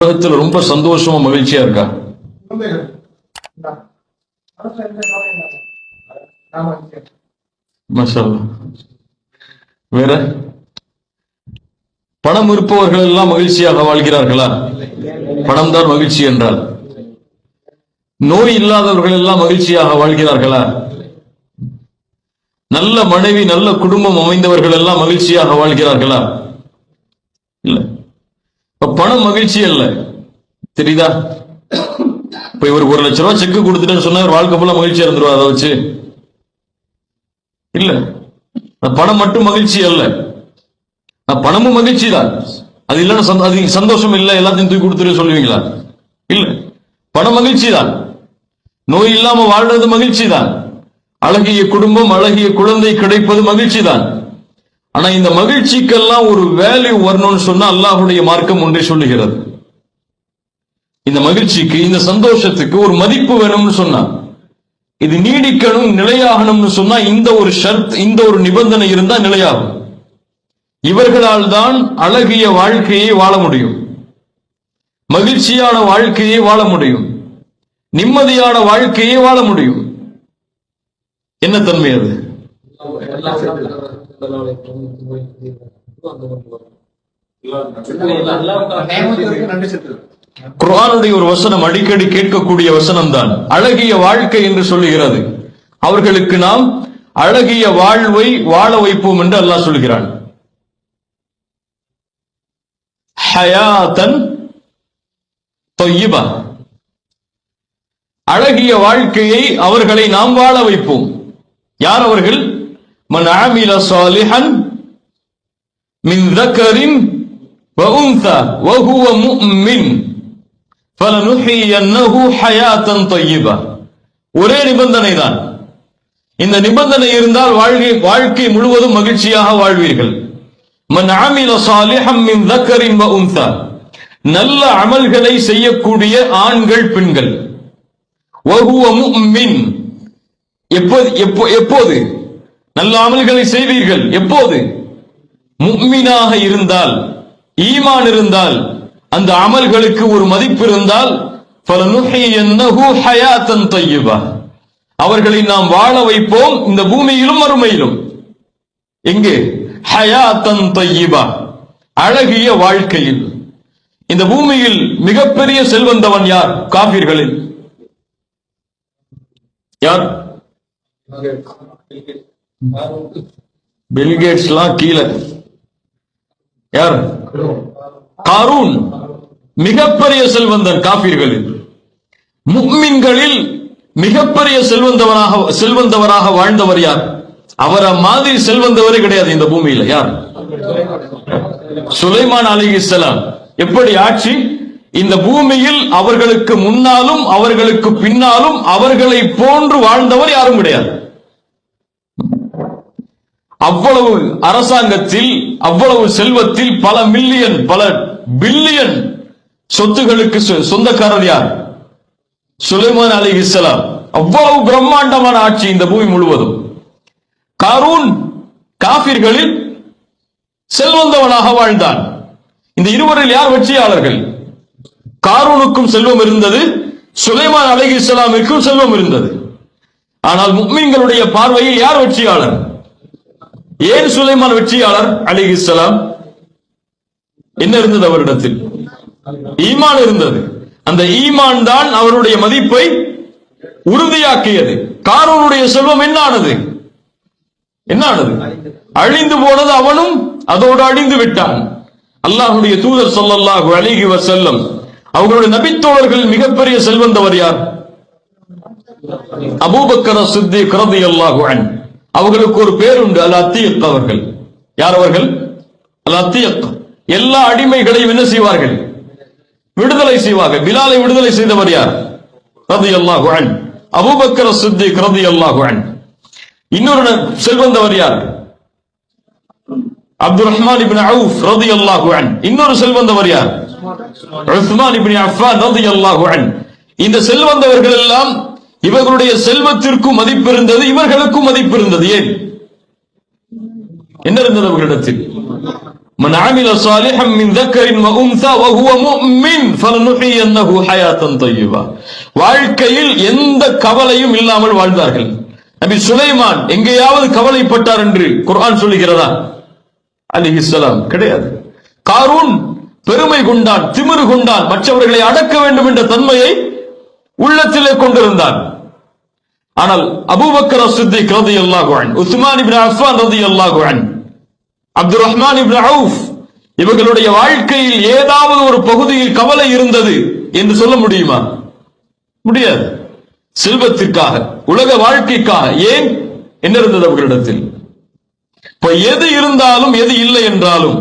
உலகத்துல ரொம்ப சந்தோஷமா மகிழ்ச்சியா இருக்கா. வேற? பணம் இருப்பவர்கள் எல்லாம் மகிழ்ச்சியாக வாழ்கிறார்களா? பணம் தான் மகிழ்ச்சி என்றால். நோய் இல்லாதவர்கள் எல்லாம் மகிழ்ச்சியாக வாழ்கிறார்களா? நல்ல மனைவி நல்ல குடும்பம் அமைந்தவர்கள் எல்லாம் மகிழ்ச்சியாக வாழ்கிறார்களா? இப்ப பணம் மகிழ்ச்சி அல்ல. தெரியுதா? இப்ப இவர் ஒரு லட்ச ரூபாய் செக் கொடுத்துட்டேன்னு சொன்னா வாழ்க்கை ஃபுல்லா மகிழ்ச்சியா இருந்துருவா அதை வச்சு? இல்ல. பணம் மட்டும் மகிழ்ச்சி அல்ல. பணமும் மகிழ்ச்சி தான். அது இல்லைன்னா அது சந்தோஷம் இல்லை எல்லாத்தையும் தூக்கி கொடுத்துரு சொல்லுவீங்களா? இல்ல. பணம் மகிழ்ச்சி தான். நோய் இல்லாம வாழ்றது மகிழ்ச்சி தான். அழகிய குடும்பம் அழகிய குழந்தை கிடைப்பது மகிழ்ச்சி தான். ஆனா இந்த மகிழ்ச்சிக்கெல்லாம் ஒரு வேல்யூ வரணும்னு சொன்னா அல்லாஹ்வுடைய மார்க்கம் ஒன்றை சொல்லுகிறது. இந்த மகிழ்ச்சிக்கு இந்த சந்தோஷத்துக்கு ஒரு மதிப்பு வேணும்னு சொன்னா இது நீடிக்கணும் நிலையாகணும்னு சொன்னா இந்த ஒரு ஷர்த் இந்த ஒரு நிபந்தனை இருந்தா நிலையாகும். இவர்களால் தான் அழகிய வாழ்க்கையை வாழ முடியும். மகிழ்ச்சியான வாழ்க்கையை வாழ முடியும். நிம்மதியான வாழ்க்கையை வாழ முடியும். என்ன தன்மை அது? குரானுடைய ஒரு வசனம் அடிக்கடி கேட்கக்கூடிய வசனம் தான் அழகிய வாழ்க்கை என்று சொல்லுகிறது. அவர்களுக்கு நாம் அழகிய வாழ்வை வாழ வைப்போம் என்று அல்லாஹ் சொல்கிறான். ஹயாத்தன் தொய்யிபா. அழகிய வாழ்க்கையை அவர்களை நாம் வாழ வைப்போம். யார் அவர்கள்? Man amila salihan min dhakarin wa untha wa பல mu'min falanuhiyannahu ஹயாத்தன் tayyiba. ஒரே நிபந்தனை தான் இந்த நிபந்தனை இருந்தால் வாழ்க்கை வாழ்க்கை முழுவதும் மகிழ்ச்சியாக வாழ்வீர்கள். மன் ஆமில சாலிஹம் மின் தக்கரின் வ உன்தா நல்ல அமல்களை செய்யக்கூடிய ஆண்கள் பெண்கள். ஒகுவ முஃமின் எப்போது எப்போ எப்போது? நல்ல அமல்களை செய்வீர்கள். எப்போது? முக்மீனாக இருந்தால் ஈமான் இருந்தால் அந்த அமல்களுக்கு ஒரு மதிப்பு இருந்தால் அவர்களை நாம் வாழ வைப்போம் இந்த பூமியிலும் மறுமையிலும். எங்கு? ஹயாத்தன் அழகிய வாழ்க்கையில். இந்த பூமியில் மிகப்பெரிய செல்வந்தவன் யார்? காபிர்களில் யார்? பில்கேட்ஸ்லாம் கீழே. யார்? காரூன். மிகப்பெரிய செல்வந்தன் காபீர்களில் முக்மின்களில் மிகப்பெரிய செல்வந்தவராக செல்வந்தவராக வாழ்ந்தவர் யார்? அவரை மாதிரி செல்வந்தவரே கிடையாது இந்த பூமியில. யார்? சுலைமான் அலிஹிஸ்ஸலாம் எப்படி ஆட்சி? இந்த பூமியில் அவர்களுக்கு முன்னாலும் அவர்களுக்கு பின்னாலும் அவர்களை போன்று வாழ்ந்தவர் யாரும் கிடையாது. அவ்வளவு அரசாங்கத்தில் அவ்வளவு செல்வத்தில் பல மில்லியன் பல பில்லியன் சொத்துகளுக்கு சொ- சொந்தக்காரர் யார்? சுலைமான் அலி இஸ்லாம் அவ்வளவு பிரம்மாண்டமான ஆட்சி இந்த பூமி முழுவதும். காரூன் காபிர்களில் செல்வந்தவனாக வாழ்ந்தான். இந்த இருவரில் யார் வெற்றியாளர்கள்? காரூனுக்கும் செல்வம் இருந்தது சுலைமான் அலி இஸ்லாமிற்கும் செல்வம் இருந்தது. ஆனால் முக்மீன்களுடைய பார்வையில் யார் வெற்றியாளர்? ஏன் சுலைமான் வெற்றியாளர் அலி இஸ்லாம் என்ன இருந்தது அவரிடத்தில்? ஈமான் இருந்தது. அந்த ஈமான் தான் அவருடைய மதிப்பை உறுதியாக்கியது. காரூனுடைய செல்வம் என்னானது? என்னானது? அழிந்து போனது அவனும் அதோடு அழிந்து விட்டான். அல்லாஹுடைய தூதர் சொல்லல்லாஹு அழகி செல்லம் அவர்களுடைய நபித்தோழர்கள் மிகப்பெரிய செல்வந்தவர் யார்? அபூபக்கர சித்தி கிரதி அல்லாஹு அன் அவர்களுக்கு ஒரு பேர் உண்டு அல் அத்தீக் அவர்கள். யார் அவர்கள்? அல் அத்தீக். எல்லா அடிமைகளையும் என்ன செய்வார்கள்? விடுதலை செய்வார்கள். பிலாலை விடுதலை செய்தவர் யார்? ரலியல்லாஹு அன். அபூபக்கர் சித்திக் ரலியல்லாஹு அன். இன்னொரு செல்வந்தவர் யார்? அப்துல் ரஹ்மான் இபின் அவுஃப் ரலியல்லாஹு அன். இன்னொரு செல்வந்தவர் யார்? உஸ்மான் இபின் அஃபான் ரலியல்லாஹு அன். இந்த செல்வந்தவர்கள் எல்லாம் இவர்களுடைய செல்வத்திற்கும் மதிப்பு இருந்தது இவர்களுக்கும் மதிப்பு இருந்தது ஏன் என்ன இருந்தது அவர்களிடத்தில் من عمل صالحا من ذكر وانثى وهو مؤمن فلنحيينه حياة طيبة வாழ்க்கையில் எந்த கவலையும் இல்லாமல் வாழ்ந்தார்கள் நபி சுலைமான் எங்கேயாவது கவலைப்பட்டார் என்று குர்ஆன் சொல்லுகிறதா அலிஹிஸ்ஸலாம் கிடையாது காரூன் பெருமை கொண்டான் திமிரு கொண்டான் மற்றவர்களை அடக்க வேண்டும் என்ற தன்மையை உள்ளத்திலே கொண்டிருந்தான். ஆனால் அபூபக்கர் சித்திக் ரலியல்லாஹு அன்ஹு உஸ்மான் இப்னு அஃபான் ரலியல்லாஹு அன்ஹு அப்துல் ரஹ்மான் இப்னு அவுஃப் இவர்களுடைய வாழ்க்கையில் ஏதாவது ஒரு பகுதியில் கவலை இருந்தது என்று சொல்ல முடியுமா? முடியாது. செல்வத்திற்காக உலக வாழ்க்கைக்காக ஏன் என்ன இருந்தது அவர்களிடத்தில்? இப்ப எது இருந்தாலும் எது இல்லை என்றாலும்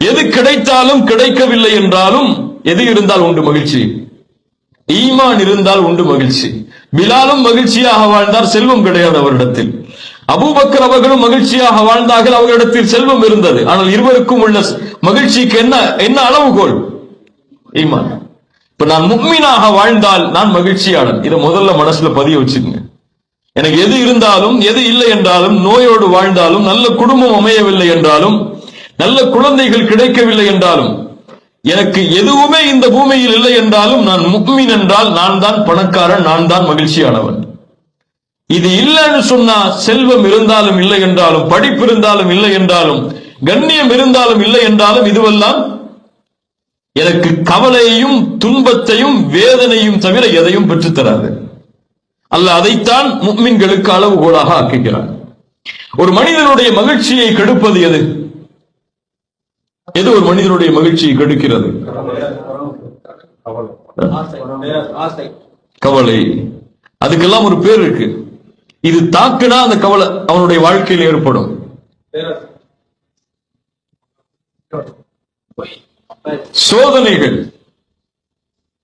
எது கிடைத்தாலும் கிடைக்கவில்லை என்றாலும் எது இருந்தால் உண்டு மகிழ்ச்சி. ஈமான் இருந்தால் உண்டு மகிழ்ச்சி. பிலாலும் மகிழ்ச்சியாக வாழ்ந்தார் செல்வம் கிடையாது அவரிடத்தில். அபூபக்கர் அவர்களும் மகிழ்ச்சியாக வாழ்ந்தார்கள் அவர்களிடத்தில் செல்வம் இருந்தது. ஆனால் இருவருக்கும் உள்ள மகிழ்ச்சிக்கு என்ன என்ன அளவுகோல்? ஈமான். இப்ப நான் முக்மீனாக வாழ்ந்தால் நான் மகிழ்ச்சியாளன். இதை முதல்ல மனசுல பதிய வச்சுக்கோங்க. எனக்கு எது இருந்தாலும் எது இல்லை என்றாலும் நோயோடு வாழ்ந்தாலும் நல்ல குடும்பம் அமையவில்லை என்றாலும் நல்ல குழந்தைகள் கிடைக்கவில்லை என்றாலும் எனக்கு எதுவுமே இந்த பூமியில் இல்லை என்றாலும் நான் முக்மீன் என்றால் நான் தான் பணக்காரன் நான் தான் மகிழ்ச்சியானவன். இது இல்லைன்னு சொன்னா செல்வம் இருந்தாலும் இல்லை என்றாலும் படிப்பு இருந்தாலும் இல்லை என்றாலும் கண்ணியம் இருந்தாலும் இல்லை என்றாலும் இதுவெல்லாம் எனக்கு கவலையையும் துன்பத்தையும் வேதனையும் தவிர எதையும் பெற்றுத்தராது அல்ல அதைத்தான் முக்மின்களுக்கு அளவுகோலாக ஆக்குகிறான். ஒரு மனிதனுடைய மகிழ்ச்சியை கெடுப்பது எது? எது ஒரு மனிதனுடைய மகிழ்ச்சியை கெடுக்கிறது? கவலை. அதுக்கெல்லாம் ஒரு பேர் இருக்கு. இது தாக்குனா அந்த கவலை அவனுடைய வாழ்க்கையில் ஏற்படும். சோதனைகள்.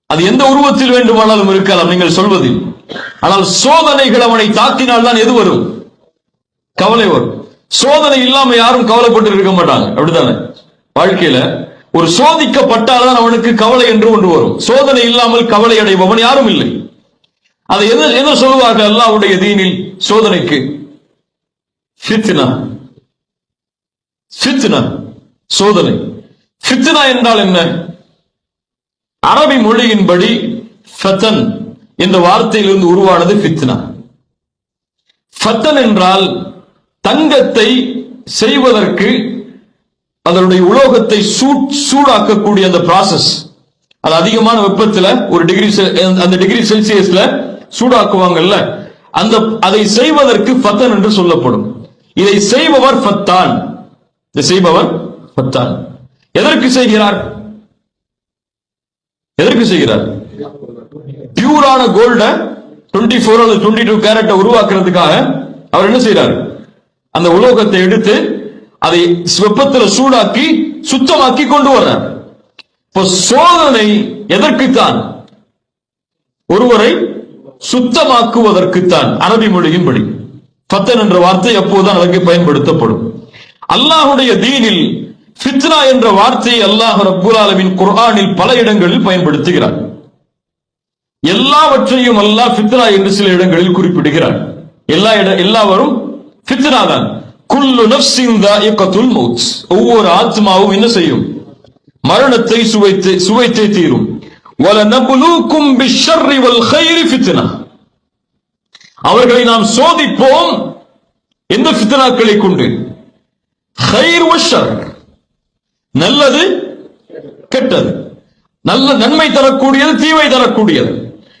அது எந்த உருவத்தில் வேண்டுமானாலும் இருக்கலாம் நீங்கள் சொல்வதில். ஆனால் சோதனைகள் அவனை தாக்கினால் தான் எது வரும்? கவலை வரும். சோதனை இல்லாம யாரும் கவலைப்பட்டு இருக்க மாட்டாங்க. அப்படித்தானே? வாழ்க்கையில ஒரு சோதிக்கப்பட்டால்தான் அவனுக்கு கவலை என்று ஒன்று வரும். சோதனை இல்லாமல் கவலை அடைபவன் யாரும் இல்லை. அதை என்ன என்ன சொல்லுவார்கள் அல்லாவுடைய தீனில் சோதனைக்கு? ஃபித்னா. ஃபித்னா சோதனை. ஃபித்னா என்றால் என்ன? அரபி மொழியின்படி ஃபத்தன் என்ற வார்த்தையிலிருந்து உருவானது ஃபித்னா. ஃபத்தன் என்றால் தங்கத்தை செய்வதற்கு அதனுடைய உலோகத்தை சூட் சூடாக்கக்கூடிய அந்த ப்ராசஸ் அது அதிகமான வெப்பத்துல ஒரு டிகிரி அந்த டிகிரி செல்சியஸ்ல சூடாக்குவாங்கல்ல. அந்த அதை செய்வதற்கு ஃபத்தன் என்று சொல்லப்படும். இதை செய்பவர் ஃபத்தான் இதை செய்பவர் ஃபத்தான் எதற்கு செய்கிறார்? எதற்கு செய்கிறார்? பியூரான கோல்ட 24 ஃபோர் அல்லது டுவெண்ட்டி டூ கேரட்டை உருவாக்குறதுக்காக அவர் என்ன செய்றார்? அந்த உலோகத்தை எடுத்து அதை வெப்பத்துல சூடாக்கி சுத்தமாக்கி கொண்டு வர இப்போ சோதனை எதற்குத்தான்? ஒருவரை சுத்தமாக்குவதற்குத்தான் அரபி மொழியின்படி. பத்தன் என்ற வார்த்தை அப்போதுதான் அதற்கு பயன்படுத்தப்படும். அல்லாஹுடைய தீனில் ஃபித்னா என்ற வார்த்தையை அல்லாஹ் ரப்புல் ஆலமின் குர்ஆனில் பல இடங்களில் பயன்படுத்துகிறார். எல்லாவற்றையும் அல்லாஹ் ஃபித்னா என்று சில இடங்களில் குறிப்பிடுகிறார். எல்லா இட எல்லாவரும் ஃபித்னா தான் குல்லு நப்சிந்தா இக்கத்துல் மௌத். ஒவ்வொரு ஆத்மாவும் என்ன செய்யும்? மரணத்தை சுவைத்து சுவைத்தே தீரும். வல நபுலூக்கும் பிஷர்ரி வல் ஹைரி ஃபித்னா. அவர்களை நாம் சோதிப்போம். எந்த ஃபித்னாக்களை கொண்டு? ஹைர் வஷர் நல்லது கெட்டது. நல்ல நன்மை தரக்கூடியது தீவை தரக்கூடியது.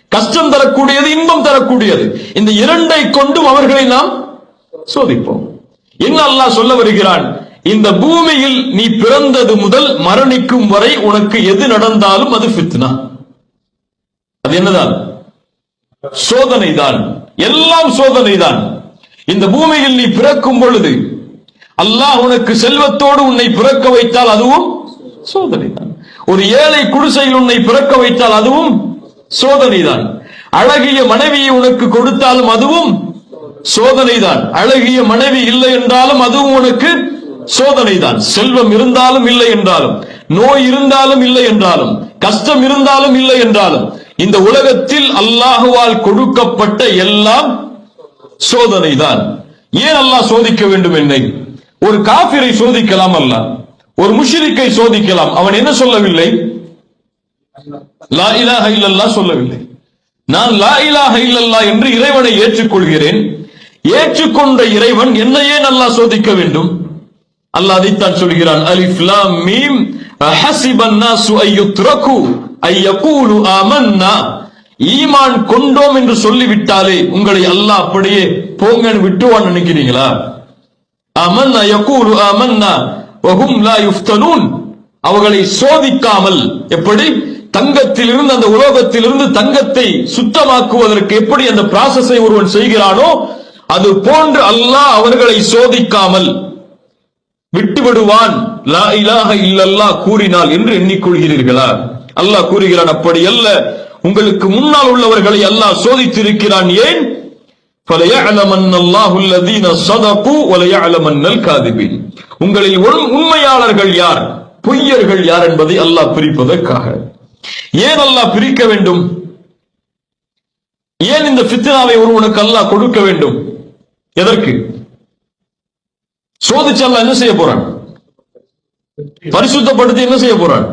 கஷ்டம் தரக்கூடியது இன்பம் தரக்கூடியது. இந்த இரண்டை கொண்டும் அவர்களை நாம் சோதிப்போம். இன்னும் அல்லாஹ் சொல்ல வருகிறான்? இந்த பூமியில் நீ பிறந்தது முதல் மரணிக்கும் வரை உனக்கு எது நடந்தாலும் அது ஃபித்னா. அது என்னதான்? சோதனைதான். எல்லாம் சோதனைதான். இந்த பூமியில் நீ பிறக்கும் பொழுது அல்லாஹ் உனக்கு செல்வத்தோடு உன்னை பிறக்க வைத்தால் அதுவும் சோதனைதான். ஒரு ஏழை குடிசையில் உன்னை பிறக்க வைத்தால் அதுவும் சோதனைதான். அழகிய மனைவியை உனக்கு கொடுத்தாலும் அதுவும் சோதனைதான். அழகிய மனைவி இல்லை என்றாலும் அதுவும் உனக்கு சோதனைதான். செல்வம் இருந்தாலும் இல்லை என்றாலும் நோய் இருந்தாலும் இல்லை என்றாலும் கஷ்டம் இருந்தாலும் இல்லை என்றாலும் இந்த உலகத்தில் அல்லாஹுவால் கொடுக்கப்பட்ட எல்லாம் சோதனைதான். ஏன் அல்லாஹ் சோதிக்க வேண்டும் என்னை? ஒரு காபிரை சோதிக்கலாம் அல்ல. ஒரு முஷிரிக்கை சோதிக்கலாம். அவன் என்ன சொல்லவில்லை? லா இலாஹ இல்லல்லா சொல்லவில்லை. நான் லா இலாஹ இல்லல்லா என்று இறைவனை ஏற்றுக்கொள்கிறேன். ஏற்றுக்கொண்ட இறைவன் என்னையே நல்லா சோதிக்க வேண்டும். அல்லாஹ் அதைத்தான் சொல்கிறான் அலிஃப் லாம் மீம் ஹஸிபன் நாசு அய்யுத்ரகு ஐயகூலு ஆமன்னா. ஈமான் கொண்டோம் என்று சொல்லிவிட்டாலே உங்களை அல்லாஹ் அப்படியே போங்கன்னு விட்டுவான் நினைக்கிறீங்களா? அமன்னா யகூலு ஆமன்னா வஹும் லா யுஃப்தனூன். அவர்களை சோதிக்காமல் எப்படி? தங்கத்திலிருந்து அந்த உலோகத்திலிருந்து தங்கத்தை சுத்தமாக்குவதற்கு எப்படி அந்த பிராசஸை ஒருவன் செய்கிறானோ அது போன்று அல்லாஹ் அவர்களை சோதிக்காமல் விட்டுவிடுவான். லா இலாக இல்லல்லா கூறினால் என்று எண்ணிக்கொள்கிறீர்களா? அல்லாஹ் கூறுகிறான் அப்படி அல்ல உங்களுக்கு முன்னால் உள்ளவர்களை அல்லாஹ் சோதித்திருக்கிறான் ஏன்? உங்களில் உண்மையாளர்கள் யார்? பொய்யர்கள் யார் என்பதை அல்லாஹ் பிரிப்பதற்காக. ஏன் அல்லாஹ் பிரிக்க வேண்டும்? ஏன் இந்த பித்தனாவை ஒருவனுக்கு அல்லாஹ் கொடுக்க வேண்டும்? எதற்கு? சோதிச்சு அல்ல என்ன செய்ய போறான்? பரிசுத்தப்படுத்தி என்ன செய்ய போறான்?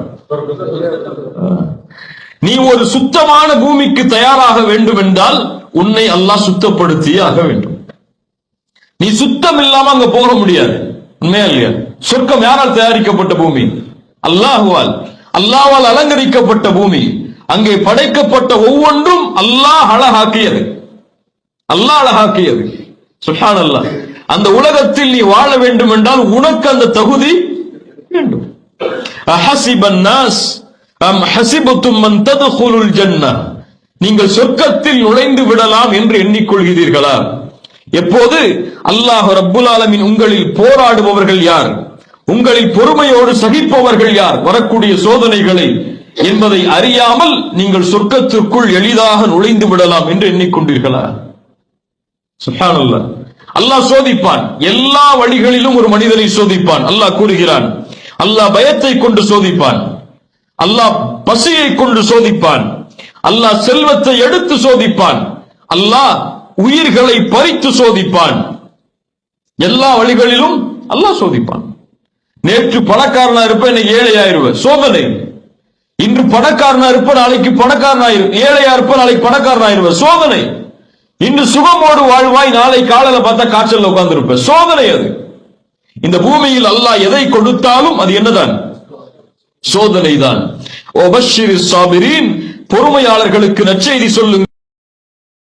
நீ ஒரு சுத்தமான பூமிக்கு தயாராக வேண்டும் என்றால் உன்னை அல்லாஹ் சுத்தப்படுத்தியே ஆக வேண்டும். நீ சுத்தம் இல்லாம அங்க போக முடியாது. உண்மையா இல்லையா? சொர்க்கம் யாரால் தயாரிக்கப்பட்ட பூமி? அல்லாஹுவால். அல்லாஹால் அலங்கரிக்கப்பட்ட பூமி. அங்கே படைக்கப்பட்ட ஒவ்வொன்றும் அல்லாஹ் அழகாக்கியது. அல்லாஹ் அழகாக்கியது. சுஹான் அந்த உலகத்தில் நீ வாழ வேண்டும் என்றால் உனக்கு அந்த தகுதி வேண்டும். அஹசிபன் நாஸ் அம் நீங்கள் சொர்க்கத்தில் நுழைந்து விடலாம் என்று எண்ணிக்கொள்கிறீர்களா? எப்போது? அல்லாஹ் ரப்புல் ஆலமின் உங்களில் போராடுபவர்கள் யார்? உங்களில் பொறுமையோடு சகிப்பவர்கள் யார்? வரக்கூடிய சோதனைகளை என்பதை அறியாமல் நீங்கள் சொர்க்கத்திற்குள் எளிதாக நுழைந்து விடலாம் என்று எண்ணிக்கொண்டீர்களா? சுபானல்ல. அல்லாஹ் சோதிப்பான். எல்லா வழிகளிலும் ஒரு மனிதனை சோதிப்பான். அல்லாஹ் கூறுகிறான் அல்லாஹ் பயத்தை கொண்டு சோதிப்பான். அல்லாஹ் பசியை கொண்டு சோதிப்பான். அல்லாஹ் செல்வத்தை எடுத்து சோதிப்பான். அல்லாஹ் உயிர்களை பறித்து சோதிப்பான். எல்லா வழிகளிலும் அல்லாஹ் சோதிப்பான். நேற்று பணக்காரனா இருப்ப இன்னைக்கு ஏழையாயிருவ சோதனை. இன்று பணக்காரனா இருப்ப நாளைக்கு பணக்காரனாயிரு ஏழையா இருப்ப நாளைக்கு பணக்காரனாயிருவ சோதனை. இன்று சுகமோடு வாழ்வாய் நாளை காலையில பார்த்தா காய்ச்சல்ல உட்கார்ந்து சோதனை அது. இந்த பூமியில் அல்லாஹ் எதை கொடுத்தாலும் அது என்னதான்? சோதனை தான் பொறுமையாளர்களுக்கு நற்செய்தி சொல்லுங்கள்.